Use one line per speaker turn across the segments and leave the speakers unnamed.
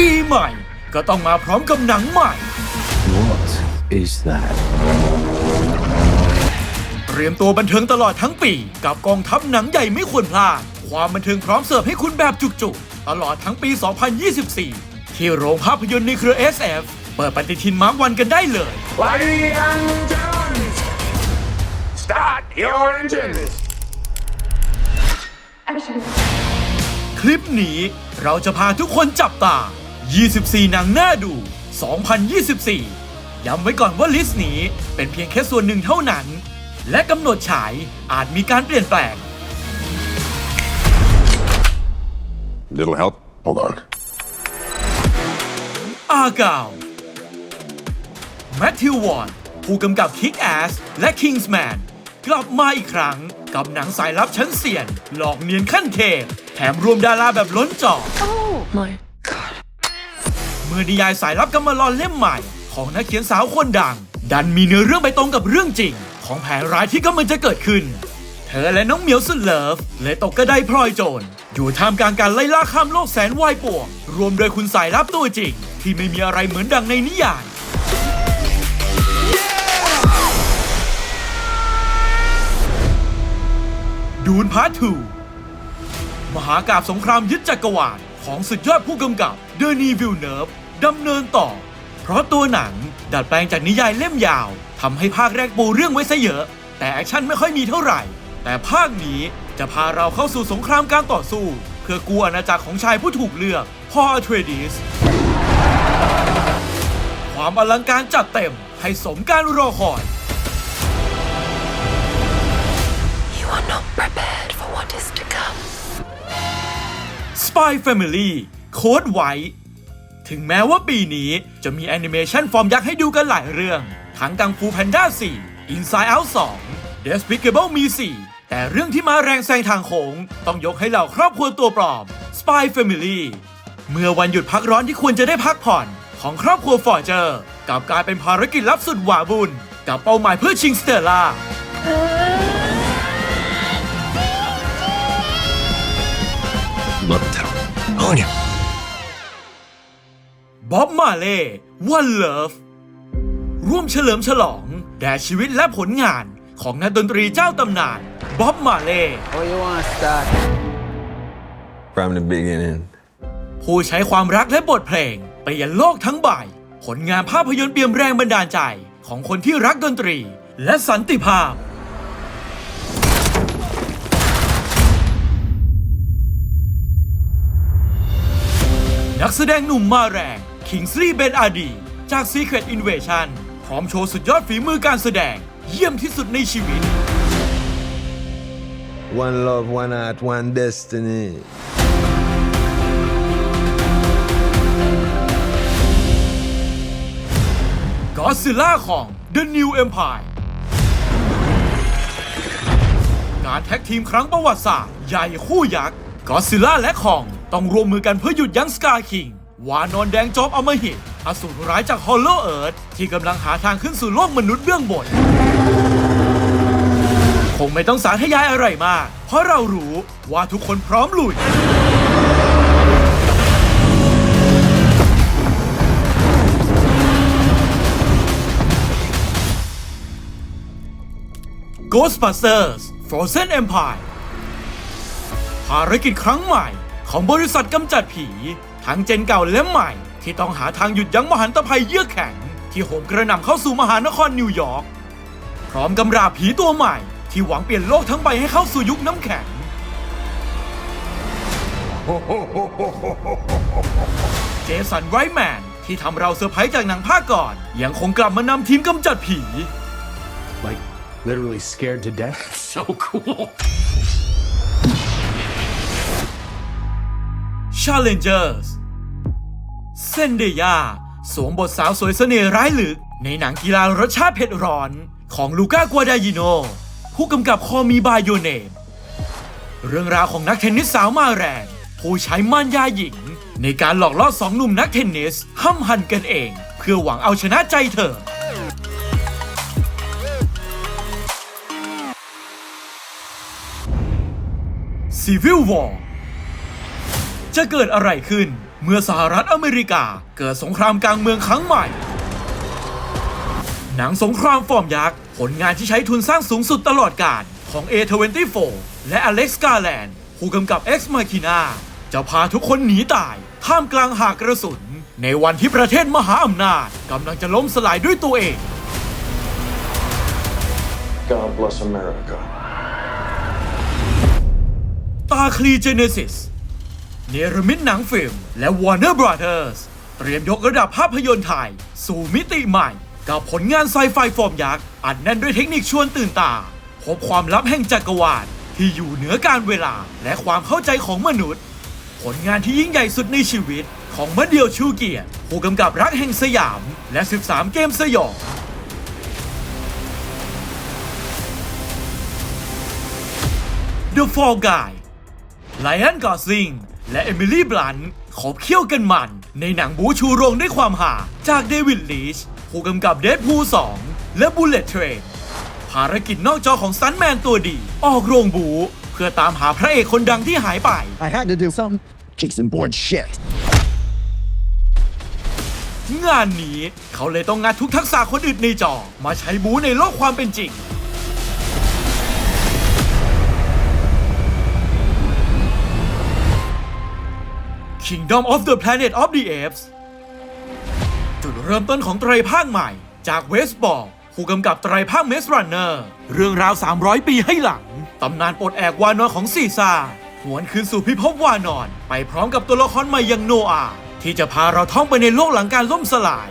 ปีใหม่ ก็ต้องมาพร้อมกับหนังใหม่
What is that?
เตรียมตัวบันเทิงตลอดทั้งปี กับกองทัพหนังใหญ่ไม่ควรพลาด ความบันเทิงพร้อมเสิร์ฟให้คุณแบบจุกๆ ตลอดทั้งปี 2024 ที่โรงภาพยนตร์ในเครือ SF เปิดปฏิทินมาร์กวันกันได้เลย
Ladies and gentlemen, start your engines.
คลิปนี้เราจะพาทุกคนจับตา 24 หนังน่าดู 2024 ย้ำไว้ก่อนว่าลิสต์นี้เป็นเพียงแค่ส่วนหนึ่งเท่านั้น และกำหนดฉายอาจมีการเปลี่ยนแปลง
Little help? Hold on.
อากาวแมทธิววอนผู้กำกับ Kick Ass และ Kingsman กลับมาอีกครั้งกับหนังสายลับชั้นเสียน หลอกเนียนขั้นเทพแถมรวมดาราแบบล้นจอ
Oh my god.
เมื่อนิยายสายลับกำมะลอนเล่มใหม่ ของนักเขียนสาวคนดัง ดันมีเนื้อเรื่องไปตรงกับเรื่องจริง ของแผนร้ายที่กำลังจะเกิดขึ้น เธอและน้องเหมียวสุดเลิฟเลยตกกระไดพลอยโจรอยู่ท่ามกลางการไล่ล่าข้ามโลกแสนวายป่วงรวมโดยคุณสายลับตัวจริง ที่ไม่มีอะไรเหมือนดังในนิยายดูนพาร์ททูมหากราบสงครามยึดจักรวาล ของสุดยอดผู้กำกับเดนีวิลเนิร์ฟดำเนินต่อ เพราะตัวหนังดัดแปลงจากนิยายเล่มยาวทำให้ภาคแรกปูเรื่องไว้ซะเยอะ แต่แอคชั่นไม่ค่อยมีเท่าไหร่ แต่ภาคนี้จะพาเราเข้าสู่สงครามการต่อสู้ เพื่อกู้อาณาจักรของชายผู้ถูกเลือกพอเทรดิสความอลังการจัดเต็มให้สมการรอคอย Spy Family โค้ดไว้ ถึงแม้ว่าปีนี้จะมีแอนิเมชันฟอร์มยักษ์ให้ดูกันหลายเรื่อง ทั้งกังฟูแพนด้า 4 Inside Out 2 Despicable Me 4 แต่เรื่องที่มาแรงแซงทางโค้งต้องยกให้เหล่าครอบครัวตัวปลอม Spy Family เมื่อวันหยุดพักร้อนที่ควรจะได้พักผ่อน ของครอบครัวฟอร์เจอร์กลับกลายเป็นภารกิจลับสุดหวาบุญกับเป้าหมายเพื่อชิงสเตลล่า
Look down. On you.
บ๊อบมาเล่วันเลิฟร่วมเฉลิมฉลองแด่ชีวิตและผลงานของนักดนตรีเจ้าตำนานบ๊อบมาเล่
Oh, you want to start?
From the beginning.
ผู้ใช้ความรักและบทเพลงไปยันโลกทั้งใบ ผลงานภาพยนตร์เปี่ยมแรงบันดาลใจของคนที่รักดนตรี และสันติภาพ นักแสดงหนุ่มมาแรงคิงซี่เบนอาดี จาก Secret Invasion พร้อมโชว์สุดยอดฝีมือการแสดง เยี่ยมที่สุดในชีวิต
One love, one heart, one destiny.
ก็ซิล่าของ The New Empire การแท็กทีมครั้งประวัติศาสตร์ใหญ่คู่ยักษ์ก็ซิล่าและคอง ต้องร่วมมือกันเพื่อหยุดยั้งสกาคิงวานอนแดงจอมอมหิตอสูรร้ายจากฮอลโลเอิร์ธที่กำลังหาทางขึ้นสู่โลกมนุษย์เบื้องบน คงไม่ต้องสาธยายอะไรมาก เพราะเรารู้ว่าทุกคนพร้อมลุย Ghostbusters Frozen Empire ภารกิจครั้งใหม่ ของบริษัทกำจัดผี ทั้งเจนเก่าและใหม่ ที่ต้องหาทางหยุดยั้งมหันตภัยเยือกแข็ง ที่โหมกระหน่ำเข้าสู่มหานครนิวยอร์กพร้อมกำราบผีตัวใหม่ ที่หวังเปลี่ยนโลกทั้งใบให้เข้าสู่ยุคน้ำแข็ง เจสันไรแมนที่ทำเราเซอร์ไพรส์จากหนังภาคก่อน ยังคงกลับมานำทีมกำจัดผี
like literally scared to death.
So cool.
Challengers เซนเดียสวมบทสาวสวยเสน่ห์ร้ายลึก ในหนังกีฬารสชาติเผ็ดร้อนของลูก้ากวาดายิโน ผู้กำกับคอมีบายโยเนม เรื่องราวของนักเทนนิสสาวมาแรง ผู้ใช้ม่านยาหญิง ในการหลอกล่อสองหนุ่มนักเทนนิสห้ำหันกันเอง เพื่อหวังเอาชนะใจเธอ Civil War จะเกิดอะไรขึ้น เมื่อสหรัฐอเมริกาเกิดสงครามกลางเมืองครั้งใหม่ หนังสงครามฟอร์มยักษ์ ผลงานที่ใช้ทุนสร้างสูงสุดตลอดกาลของ A24 และ Alex Garland ผู้กำกับ Ex Machina จะพาทุกคนหนีตาย ท่ามกลางหากกระสุน ในวันที่ประเทศมหาอำนาจกำลังจะล้มสลายด้วยตัวเอง
God bless America.
ตาคลีเจเนซิส เนรมิตหนังฟิล์ม และ Warner Brothers เตรียมยกระดับภาพยนตร์ไทย สู่มิติใหม่ กับผลงานไซไฟฟอร์มยักษ์ อัดแน่นด้วยเทคนิคชวนตื่นตา พบความลับแห่งจักรวาลที่อยู่เหนือการเวลาและความเข้าใจของมนุษย์ ผลงานที่ยิ่งใหญ่สุดในชีวิต ของมะเดียวชูเกียรติผู้กำกับรักแห่งสยาม และ 13 เกมสยอง The Fall Guy ไลออนกอสซิง และเอมิลี่บลันต์ขบเคี่ยวกันมัน ในหนังบูชูโรงด้วยความหาจากเดวิดลีชผู้กำกับเดดพู2และ Bullet Train ภารกิจนอกจอของซันแมนตัวดี ออกโรงบู เพื่อตามหาพระเอกคนดังที่หายไป
I had to do some Jason Bourne shit.
งานนี้เขาเลยต้องงัดทุกทักษะคนอื่นในจอ มาใช้บูในโลกความเป็นจริง Kingdom of the Planet of the Apes จุดเริ่มต้นของไตรภาคใหม่ จากเวสบอลผู้กำกับไตรภาคเมสรันเนอร์ เรื่องราว 300 ปีให้หลัง ตำนานปลดแอกวานอนของซีซ่าหวนคืนสู่พิภพวานอน ไปพร้อมกับตัวละครใหม่อย่างโนอาที่จะพาเราท่องไปในโลกหลังการล่มสลาย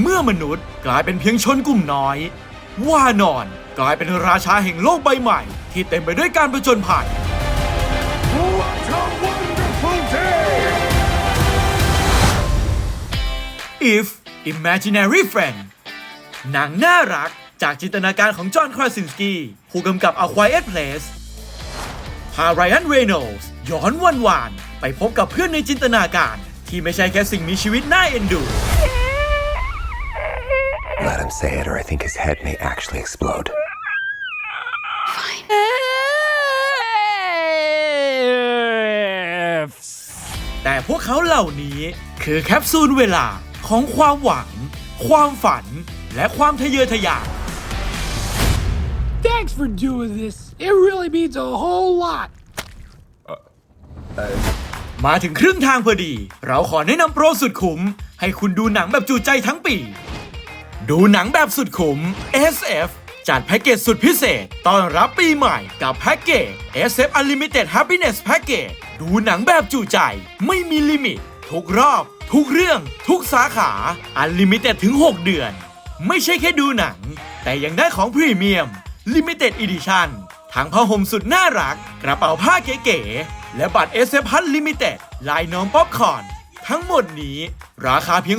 เมื่อมนุษย์กลายเป็นเพียงชนกลุ่มน้อยวานอน กลายเป็นราชาแห่งโลกใบใหม่ ที่เต็มไปด้วยการประจนภัย If Imaginary Friend หนังน่ารักจากจินตนาการของจอห์นคราซินสกี้ผู้กำกับ A Quiet Place พาไรอันเรโนลส์ย้อนวันวานๆไปพบกับเพื่อนในจินตนาการที่ไม่ใช่แค่สิ่งมีชีวิตน่าเอ็นดู
Let him say it, or I think his head may actually explode.
แต่พวกเขาเหล่านี้คือแคปซูลเวลา ของความหวัง ความฝัน และความทะเยอทะยาน
Thanks for doing this. It really means a whole lot.
มาถึงครึ่งทางพอดี เราขอแนะนำโปรสุดคุ้ม ให้คุณดูหนังแบบจูใจทั้งปี ดูหนังแบบสุดคุ้ม SF จัดแพ็กเกจสุดพิเศษต้อนรับปีใหม่กับแพ็กเกจ SF Unlimited Happiness Package ดูหนังแบบจูใจ ไม่มีลิมิต ทุกรอบ ทุกเรื่องทุกสาขา Unlimited ถึง 6 เดือน ไม่ใช่แค่ดูหนัง แต่ยังได้ของพรีเมียม Limited Edition ทั้งผ้าห่มสุดน่ารัก กระเป๋าผ้าเก๋ๆ และบัตร SF Hut Limited ลายน้องป๊อปคอนทั้งหมดนี้ ราคาเพียง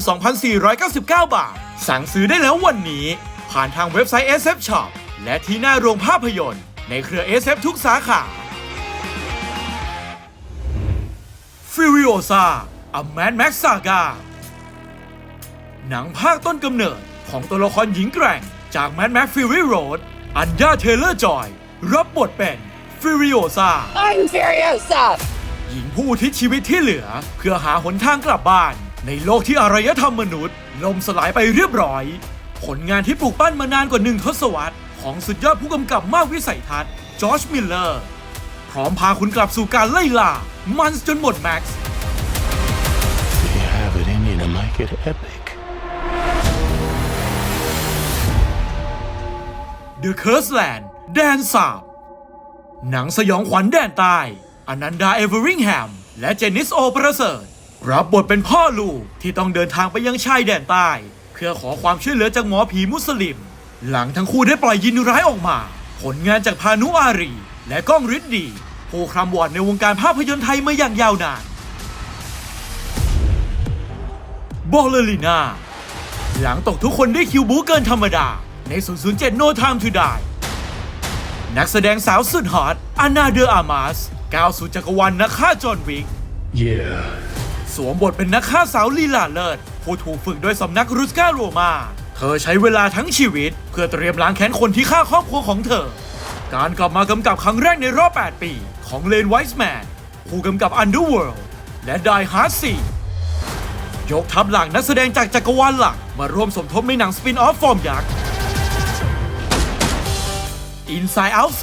2,499 บาท สั่งซื้อได้แล้ววันนี้ ผ่านทางเว็บไซต์ SF Shop และที่หน้าโรงภาพยนตร์ ในเครือ SF ทุกสาขา Furiosa A Mad Max Saga หนังภาคต้นกำเนิดของตัวละครหญิงแกร่งจาก Mad Max Fury Road อัญญาเทเลอร์จอย รับบทเป็น Furiosa
I'm Furiosa!
หญิงผู้อุทิศชีวิตที่เหลือ เพื่อหาหนทางกลับบ้าน ในโลกที่อารยธรรมมนุษย์ล่มสลายไปเรียบร้อย ผลงานที่ปลูกปั้นมานานกว่าหนึ่งทศวรรษของสุดยอดผู้กำกับมากวิสัยทัศน์จอร์จมิลเลอร์ พร้อมพาคุณกลับสู่การไล่ล่ามันจนหมดแม็กซ์
make it epic.
The Curse Land แดนสาบ หนังสยองขวัญแดนใต้อนันดาเอเวอริงแฮม และเจนิสโอประเสริฐ รับบทเป็นพ่อลูกที่ต้องเดินทางไปยังชายแดนใต้ เพื่อขอความช่วยเหลือจากหมอผีมุสลิม หลังทั้งคู่ได้ปล่อยยินร้ายออกมา ผลงานจากพานุอารี และก้องฤทธิ์ดีผู้ครำวอดในวงการภาพยนตร์ไทยมาอย่างยาวนาน บอลเลริน่าหลังตกทุกคนได้คิวบูเกินธรรมดา ใน 007 No Time to Die นักแสดงสาวสุดฮอตอานาเดออามาสก้าวสู่จักรวาลนักฆ่าจอห์นวิก
Yeah.
สวมบทเป็นนักฆ่าสาวลีลาเลิศ ผู้ถูกฝึกโดยสำนักรุสกาโรมา เธอใช้เวลาทั้งชีวิต เพื่อเตรียมล้างแค้นคนที่ฆ่าครอบครัวของเธอ การกลับมากำกับครั้งแรกในรอบ 8 ปี ของเลนไวส์แมนผู้กำกับ Underworld และ Die Hard 4 ยกทัพหลังนักแสดงจากจักรวาลหลัก มาร่วมสมทบในหนังสปินออฟฟอร์มยักษ์ Inside Out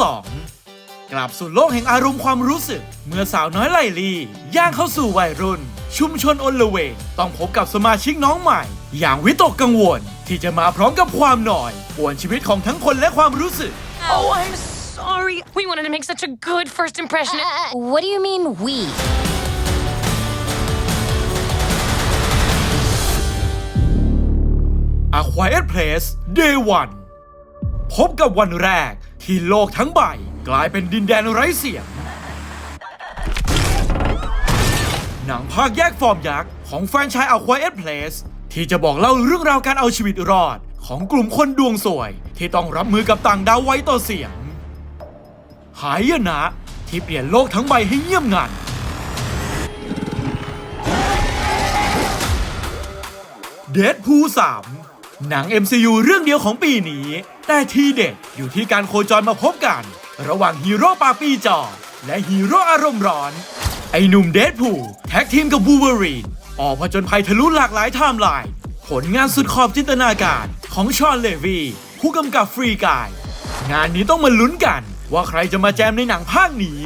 2 กลับสู่โลกแห่งอารมณ์ความรู้สึก เมื่อสาวน้อยไลลี่ ย่างเข้าสู่วัยรุ่น ชุมชนอนละเวงต้องพบกับสมาชิกน้องใหม่ อย่างวิตกกังวล ที่จะมาพร้อมกับความหน่อยป่วนชีวิตของทั้งคนและความรู้สึก
Oh, I'm sorry. We wanted to make such a good first impression.
what do you mean, we?
Quiet Place Day 1 พบกับวันแรกที่โลกทั้งใบ กลายเป็นดินแดนไร้เสียง หนังภาคแยกฟอร์มยักษ์ ของแฟรนไชส์ A Quiet Place ที่จะบอกเล่าเรื่องราวการเอาชีวิตรอด ของกลุ่มคนดวงสวย ที่ต้องรับมือกับต่างดาวไว้ต่อเสียง หายนะที่เปลี่ยนโลกทั้งใบให้เงียบงันเดดพู3 หนัง MCU เรื่องเดียวของปีนี้ แต่ทีเด็ดอยู่ที่การโคจรมาพบกัน ระหว่างฮีโร่ปากปีจอ และฮีโร่อารมณ์ร้อน ไอหนุ่มเดดพูแท็กทีมกับบูเวอรีน ออกผจญภัยทะลุหลากหลายไทม์ไลน์ผลงานสุดขอบจินตนาการของชอนเลวี ผู้กำกับฟรีกาย งานนี้ต้องมาลุ้นกัน ว่าใครจะมาแจมในหนังภาคนี้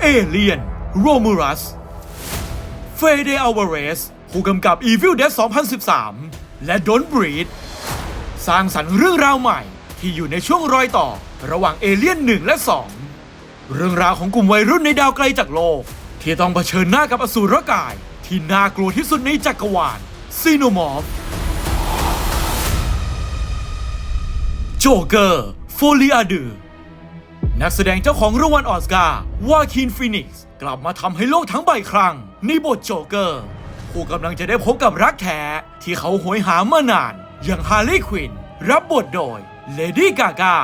เอเลียน โรมูรัส เฟเดอัลวาเรส ผู้กำกับ Evil Dead 2013 และ Don't Breathe สร้างสรรค์เรื่องราวใหม่ ที่อยู่ในช่วงรอยต่อ ระหว่างเอเลี่ยน 1 และ 2 เรื่องราวของกลุ่มวัยรุ่นในดาวไกลจากโลก ที่ต้องเผชิญหน้ากับอสูรกาย ที่น่ากลัวที่สุดในจักรวาลซีโนมอร์ฟโจเกอร์โฟลีอาดือนักแสดงเจ้าของรางวัลออสการ์วาคินฟีนิกซ์กลับมาทำให้โลกทั้งใบครั้งในบทโจเกอร์ ผู้กำลังจะได้พบกับรักแท้ที่เขาโหยหามานาน อย่างฮาร์ลีควินรับบทโดยเลดี้กากา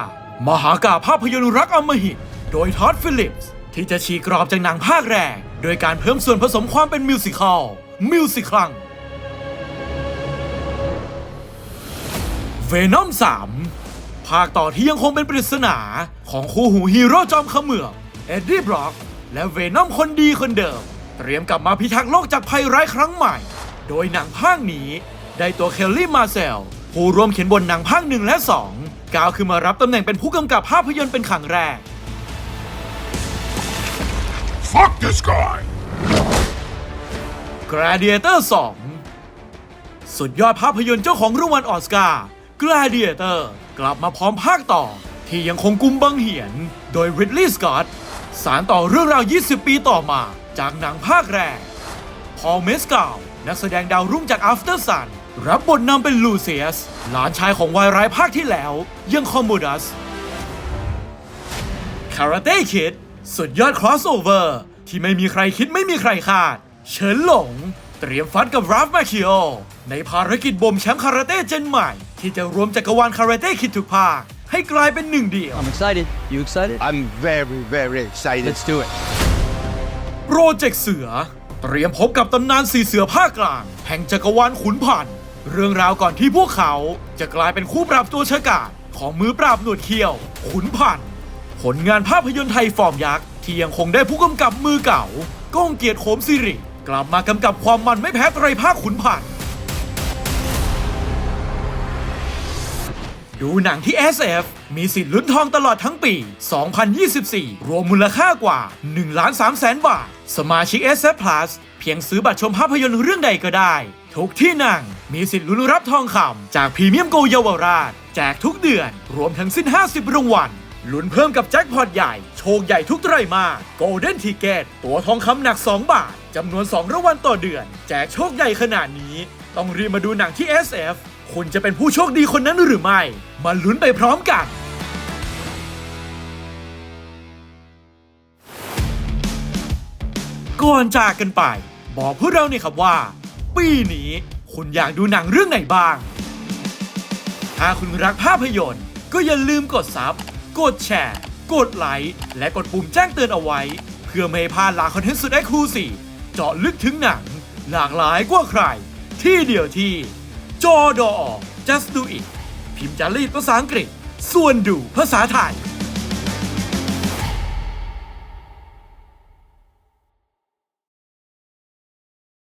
มหากาภาพยนตร์รักอมหิต โดยท็อดฟิลิปส์ที่จะฉีกกรอบจากหนังภาคแรก โดยการเพิ่มส่วนผสมความเป็นมิวสิคอลมิวสิคลังเวนอม3 ภาคต่อที่ยังคงเป็นปริศนาของคู่หูฮีโร่จอมขมือบเอ็ดดี้บล็อก และเวนอมคนดีคนเดิม เตรียมกลับมาพิทักษ์โลกจากภัยร้ายครั้งใหม่ โดยหนังภาคนี้ ได้ตัวเคลลี่มาเซล ผู้ร่วมเขียนบทหนังภาคหนึ่งและ2ก้าวขึ้นมารับตำแหน่งเป็นผู้กำกับภาพยนตร์เป็นครั้งแรก
Fuck this guy!
Gladiator 2 สุดยอดภาพยนตร์เจ้าของรางวัลออสการ์ Gladiator กลับมาพร้อมภาคต่อ ที่ยังคงกุมบังเหียน โดย Ridley Scott สารต่อเรื่องราว 20 ปีต่อมา จากหนังภาคแรก พอลเมสกาวนักแสดงดาวรุ่งจาก After Sun รับบทนำเป็นลูเซียส หลานชายของวายร้ายภาคที่แล้ว ยังคอมโมดัส Karate Kid สุดยอด crossover ที่ไม่มีใครคิดไม่มีใครคาด เฉินหลง เตรียมฟัดกับราฟมาคิโอในภารกิจบ่มแชมป์คาราเต้เจนใหม่ ที่จะรวมจักรวาลคาราเต้คิดทุกภาคให้กลายเป็นหนึ่งเดียว
I'm excited. You excited?
I'm very, very excited.
Let's do it.
โปรเจกต์เสือ เตรียมพบกับตำนานสีเสือภาคกลาง แห่งจักรวาลขุนพันธ์เรื่องราวก่อนที่พวกเขาจะกลายเป็นคู่ปราบตัวฉกาจของมือปราบหนวดเขี้ยว ขุนพันธ์ผลงานภาพยนตร์ไทยฟอร์มยักษ์ ที่ยังคงได้ผู้กำกับมือเก่า ก้องเกียรติโขมสิริ กลับมากำกับความมันไม่แพ้ไตรภาคขุนพันธ์ดูหนังที่ SF มีสิทธิ์ลุ้นทองตลอดทั้งปี 2024 รวมมูลค่ากว่า1ล้าน3แสนบาท สมาชิก SF Plus เพียงซื้อบัตรชมภาพยนตร์เรื่องใดก็ได้ ทุกที่นั่ง มีสิทธิ์ลุ้นรับทองคำจากพรีเมียมโกเยาวราช แจกทุกเดือน รวมทั้งสิ้น 50 รางวัลลุ้นเพิ่มกับแจ็คพอตใหญ่ โชคใหญ่ทุกไตรมาส Golden Ticket ตัวทองคำหนัก 2 บาทจำนวน 2รางวัลต่อเดือน แจกโชคใหญ่ขนาดนี้ ต้องรีบมาดูหนังที่ SF คุณจะเป็นผู้โชคดีคนนั้นหรือไม่ มาลุ้นไปพร้อมกัน ก่อนจากกันไป บอกพวกเราเนี่ยครับว่า ปีนี้คุณอยากดูหนังเรื่องไหนบ้าง ถ้าคุณรักภาพยนตร์ ก็อย่าลืมกดซับ กดแชร์ กดไลค์ และกดปุ่มแจ้งเตือนเอาไว้ เพื่อไม่ให้พลาดหลากคอนเทนต์สุดไอคูสี่เจาะลึกถึงหนัง หลากหลายกว่าใคร ที่เดียวที่ จอดอ just do it พิมพ์จารีตภาษาอังกฤษ ส่วนดูภาษาไทย